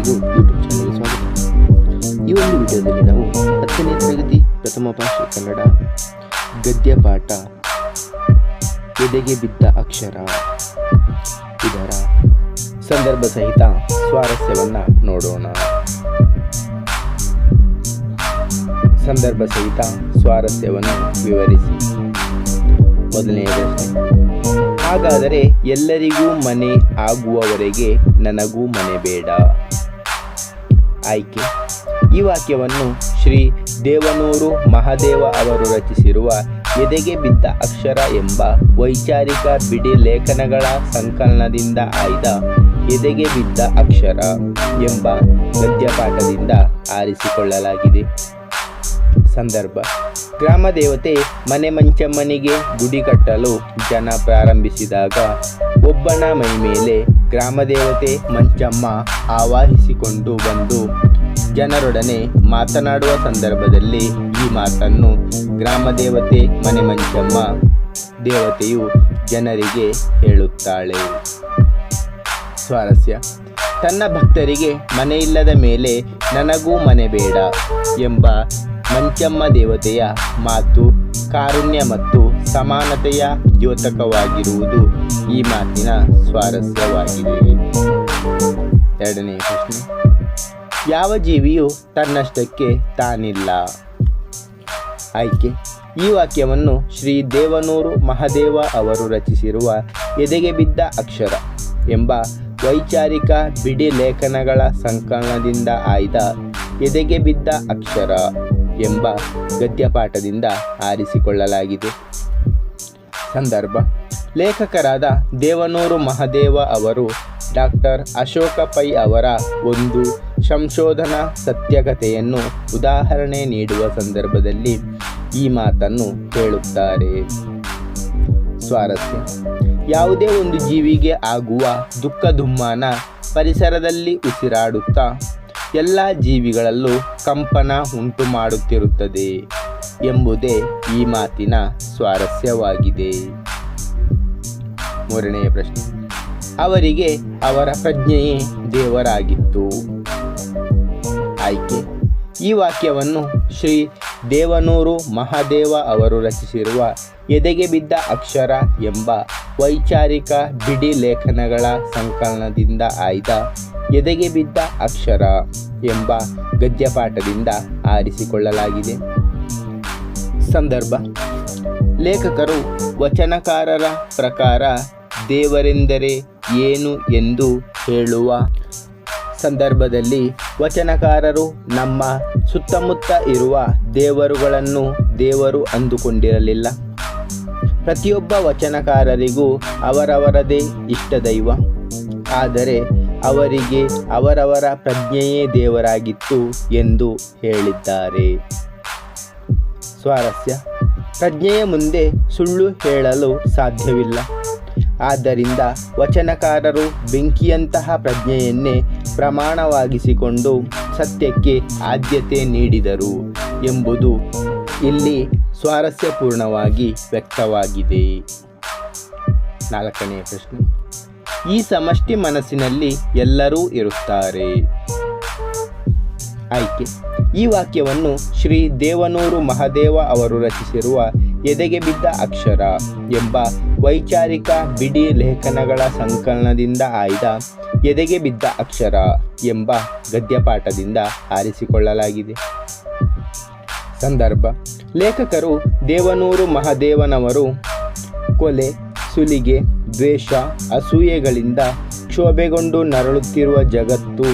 ಎಲ್ಲರಿಗೂ ಯೂಟ್ಯೂಬ್ ಚಾನಲ್ಗೆ ಸ್ವಾಗತ. ಈ ಒಂದು ವಿಡಿಯೋದಲ್ಲಿ ನಾವು ಹತ್ತನೇ ತರಗತಿ ಪ್ರಥಮ ಭಾಷೆ ಕನ್ನಡ ಗದ್ಯ ಪಾಠ, ಎದೆಗೆ ಬಿದ್ದ ಅಕ್ಷರ, ಇದರ ಸಂದರ್ಭ ಸಹಿತ ಸ್ವಾರಸ್ಯವನ್ನು ನೋಡೋಣ. ಸಂದರ್ಭ ಸಹಿತ ಸ್ವಾರಸ್ಯವನ್ನು ವಿವರಿಸಿ. ಮೊದಲನೆಯ ಪ್ರಶ್ನೆ ಹಾಗಾದರೆ ಎಲ್ಲರಿಗೂ ಮನೆ ಆಗುವವರೆಗೆ ನನಗೂ ಮನೆ ಬೇಡ. ಆಯ್ಕೆ. ಈ ವಾಕ್ಯವನ್ನು ಶ್ರೀ ದೇವನೂರು ಮಹಾದೇವ ಅವರು ರಚಿಸಿರುವ ಎದೆಗೆ ಬಿದ್ದ ಅಕ್ಷರ ಎಂಬ ವೈಚಾರಿಕ ಬಿಡಿ ಲೇಖನಗಳ ಸಂಕಲನದಿಂದ ಆಯ್ದ ಎದೆಗೆ ಬಿದ್ದ ಅಕ್ಷರ ಎಂಬ ಗದ್ಯಪಾಠದಿಂದ ಆರಿಸಿಕೊಳ್ಳಲಾಗಿದೆ. ಸಂದರ್ಭ. ಗ್ರಾಮ ದೇವತೆ ಮನೆ ಮಂಚಮ್ಮನಿಗೆ ಗುಡಿ ಕಟ್ಟಲು ಜನ ಪ್ರಾರಂಭಿಸಿದಾಗ ಒಬ್ಬನ ಮೈ ಮೇಲೆ ಗ್ರಾಮ ದೇವತೆ ಮಂಚಮ್ಮ ಆವಾಹಿಸಿಕೊಂಡು ಬಂದು ಜನರೊಡನೆ ಮಾತನಾಡುವ ಸಂದರ್ಭದಲ್ಲಿ ಈ ಮಾತನ್ನು ಗ್ರಾಮ ದೇವತೆ ಮನೆ ಮಂಚಮ್ಮ ದೇವತೆಯು ಜನರಿಗೆ ಹೇಳುತ್ತಾಳೆ. ಸ್ವಾರಸ್ಯ, ತನ್ನ ಭಕ್ತರಿಗೆ ಮನೆಯಿಲ್ಲದ ಮೇಲೆ ನನಗೂ ಮನೆ ಬೇಡ ಎಂಬ ಮಂಚಮ್ಮ ದೇವತೆಯ ಮಾತು ಕಾರುಣ್ಯ ಮತ್ತು ಸಮಾನತೆಯ ದ್ಯೋತಕವಾಗಿರುವುದು ಈ ಮಾತಿನ ಸ್ವಾರಸ್ಯವಾಗಿದೆ. ಎರಡನೇ ಪ್ರಶ್ನೆ. ಯಾವ ಜೀವಿಯು ತನ್ನಷ್ಟಕ್ಕೆ ತಾನಿಲ್ಲ? ಆಯ್ಕೆ. ಈ ವಾಕ್ಯವನ್ನು ಶ್ರೀ ದೇವನೂರು ಮಹದೇವ ಅವರು ರಚಿಸಿರುವ ಎದೆಗೆ ಬಿದ್ದ ಅಕ್ಷರ ಎಂಬ ವೈಚಾರಿಕ ಬಿಡಿ ಲೇಖನಗಳ ಸಂಕಲನದಿಂದ ಆಯ್ದ ಎದೆಗೆ ಬಿದ್ದ ಅಕ್ಷರ ಎಂಬ ಗದ್ಯಪಾಠದಿಂದ ಆರಿಸಿಕೊಳ್ಳಲಾಗಿದೆ. ಸಂದರ್ಭ. ಲೇಖಕರಾದ ದೇವನೂರು ಮಹದೇವ ಅವರು ಡಾಕ್ಟರ್ ಅಶೋಕ ಪೈ ಅವರ ಒಂದು ಸಂಶೋಧನಾ ಸತ್ಯಕತೆಯನ್ನು ಉದಾಹರಣೆ ನೀಡುವ ಸಂದರ್ಭದಲ್ಲಿ ಈ ಮಾತನ್ನು ಹೇಳುತ್ತಾರೆ. ಸ್ವಾರಸ್ಯ. ಯಾವುದೇ ಒಂದು ಜೀವಿಗೆ ಆಗುವ ದುಃಖ ದುಮ್ಮಾನ ಪರಿಸರದಲ್ಲಿ ಉಸಿರಾಡುತ್ತಾ, ಎಲ್ಲ ಜೀವಿಗಳಲ್ಲೂ ಕಂಪನ ಉಂಟು ಮಾಡುತ್ತಿರುತ್ತದೆ ಎಂಬುದೇ ಈ ಮಾತಿನ ಸ್ವಾರಸ್ಯವಾಗಿದೆ. ಮೂರನೆಯ ಪ್ರಶ್ನೆ. ಅವರಿಗೆ ಅವರ ಪ್ರಜ್ಞೆಯೇ ದೇವರಾಗಿತ್ತು. ಆಯ್ಕೆ. ಈ ವಾಕ್ಯವನ್ನು ಶ್ರೀ ದೇವನೂರು ಮಹಾದೇವ ಅವರು ರಚಿಸಿರುವ ಎದೆಗೆ ಬಿದ್ದ ಅಕ್ಷರ ಎಂಬ ವೈಚಾರಿಕ ಬಿಡಿ ಲೇಖನಗಳ ಸಂಕಲನದಿಂದ ಆಯ್ದ ಎದೆಗೆ ಬಿದ್ದ ಅಕ್ಷರ ಎಂಬ ಗದ್ಯಪಾಠದಿಂದ ಆರಿಸಿಕೊಳ್ಳಲಾಗಿದೆ. ಸಂದರ್ಭ. ಲೇಖಕರು ವಚನಕಾರರ ಪ್ರಕಾರ ದೇವರೆಂದರೆ ಏನು ಎಂದು ಹೇಳುವ ಸಂದರ್ಭದಲ್ಲಿ ವಚನಕಾರರು ನಮ್ಮ ಸುತ್ತಮುತ್ತ ಇರುವ ದೇವರುಗಳನ್ನು ದೇವರು ಅಂದುಕೊಂಡಿರಲಿಲ್ಲ. ಪ್ರತಿಯೊಬ್ಬ ವಚನಕಾರರಿಗೂ ಅವರವರದೇ ಇಷ್ಟ ದೈವ. ಆದರೆ ಅವರಿಗೆ ಅವರವರ ಪ್ರಜ್ಞೆಯೇ ದೇವರಾಗಿತ್ತು ಎಂದು ಹೇಳಿದ್ದಾರೆ. ಸ್ವಾರಸ್ಯ. ಪ್ರಜ್ಞೆಯ ಮುಂದೆ ಸುಳ್ಳು ಹೇಳಲು ಸಾಧ್ಯವಿಲ್ಲ. ಆದ್ದರಿಂದ ವಚನಕಾರರು ಬೆಂಕಿಯಂತಹ ಪ್ರಜ್ಞೆಯನ್ನೇ ಪ್ರಮಾಣವಾಗಿಸಿಕೊಂಡು ಸತ್ಯಕ್ಕೆ ಆದ್ಯತೆ ನೀಡಿದರು ಎಂಬುದು ಇಲ್ಲಿ ಸ್ವಾರಸ್ಯಪೂರ್ಣವಾಗಿ ವ್ಯಕ್ತವಾಗಿದೆ. ನಾಲ್ಕನೆಯ ಪ್ರಶ್ನೆ. ಈ ಸಮಷ್ಟಿ ಮನಸ್ಸಿನಲ್ಲಿ ಎಲ್ಲರೂ ಇರುತ್ತಾರೆ. ಆಯ್ಕೆ. ಈ ವಾಕ್ಯವನ್ನು ಶ್ರೀ ದೇವನೂರು ಮಹಾದೇವ ಅವರು ರಚಿಸಿರುವ ಎದೆಗೆ ಬಿದ್ದ ಅಕ್ಷರ ಎಂಬ ವೈಚಾರಿಕ ಬಿಡಿ ಲೇಖನಗಳ ಸಂಕಲನದಿಂದ ಆಯ್ದ ಎದೆಗೆ ಬಿದ್ದ ಅಕ್ಷರ ಎಂಬ ಗದ್ಯಪಾಠದಿಂದ ಆರಿಸಿಕೊಳ್ಳಲಾಗಿದೆ. ಸಂದರ್ಭ. ಲೇಖಕರು ದೇವನೂರು ಮಹಾದೇವನವರು ಕೊಲೆ ಸುಲಿಗೆ, ದ್ವೇಷ, ಅಸೂಯೆಗಳಿಂದ ಕ್ಷೋಭೆಗೊಂಡು ನರಳುತ್ತಿರುವ ಜಗತ್ತು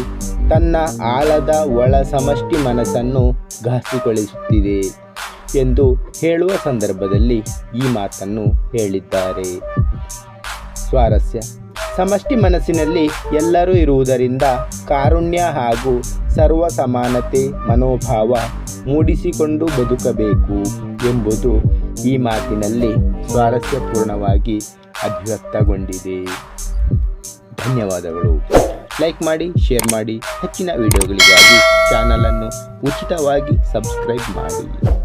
ತನ್ನ ಆಳದ ಒಳ ಸಮಷ್ಟಿ ಮನಸ್ಸನ್ನು ಘಾಸಿಗೊಳಿಸುತ್ತಿದೆ ಎಂದು ಹೇಳುವ ಸಂದರ್ಭದಲ್ಲಿ ಈ ಮಾತನ್ನು ಹೇಳಿದ್ದಾರೆ. ಸ್ವಾರಸ್ಯ. ಸಮಷ್ಟಿ ಮನಸ್ಸಿನಲ್ಲಿ ಎಲ್ಲರೂ ಇರುವುದರಿಂದ ಕಾರುಣ್ಯ ಹಾಗೂ ಸರ್ವ ಸಮಾನತೆ ಮನೋಭಾವ ಮೂಡಿಸಿಕೊಂಡು ಬದುಕಬೇಕು ಎಂಬುದು ಈ ಮಾತಿನಲ್ಲಿ ಸ್ವಾರಸ್ಯಪೂರ್ಣವಾಗಿ ಅಭಿವ್ಯಕ್ತಗೊಂಡಿದೆ. ಧನ್ಯವಾದಗಳು. ಲೈಕ್ ಮಾಡಿ, ಶೇರ್ ಮಾಡಿ. ಹೆಚ್ಚಿನ ವಿಡಿಯೋಗಳಿಗಾಗಿ ಚಾನಲನ್ನು ಉಚಿತವಾಗಿ ಸಬ್ಸ್ಕ್ರೈಬ್ ಮಾಡಿ.